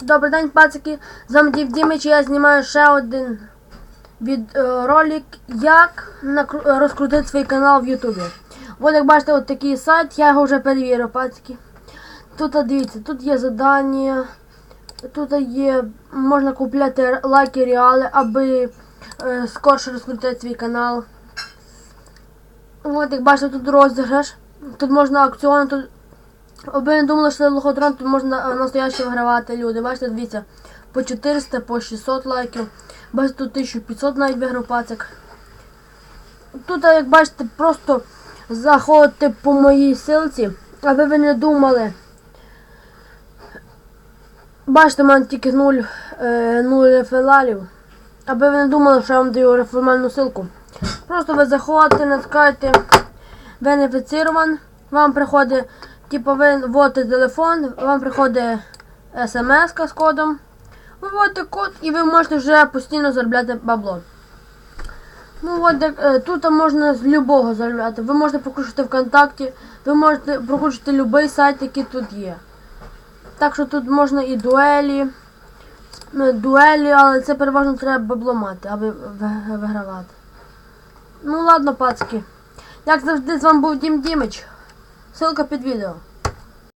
Добрий день, пацики. З вами Дів Дімич, я знімаю ще один від, е, ролик, як розкрутити свій канал в Ютубі. От як бачите, от такий сайт, я його вже перевірив, пацики. Тут дивіться, тут є задання, тут є, можна купляти лайки реали, аби е, скорше розкрутити свій канал. От як бачите, тут розіграш. Тут можна аукціон, тут Аби не думали, що це лохотрон, тут можна е, настояще вигравати люди. Бачите, дивіться, по 400, по 600 лайків. Бачите, тут 1500 навіть виграв пацик. Тут, е, як бачите, просто заходите по моїй силці, аби ви не думали. Бачите, в мене тільки 0, е, 0 рефералів. Аби ви не думали, що я вам даю реферальну ссылку. Просто ви заходите, натискаєте бенефіцирован, вам приходить, типу ви вводите телефон, вам приходить смс з кодом. Ви вводите код і ви можете вже постійно заробляти бабло. Ну от е, тут можна з любого заробляти. Ви можете прокручувати ВКонтакті, ви можете прокручувати будь-який сайт, який тут є. Так що тут можна і дуелі, е, дуелі, але це переважно треба бабло мати, аби вигравати. Ну ладно, пацки. Як завжди, з вами був Дім Дімич. Ссылка під відео.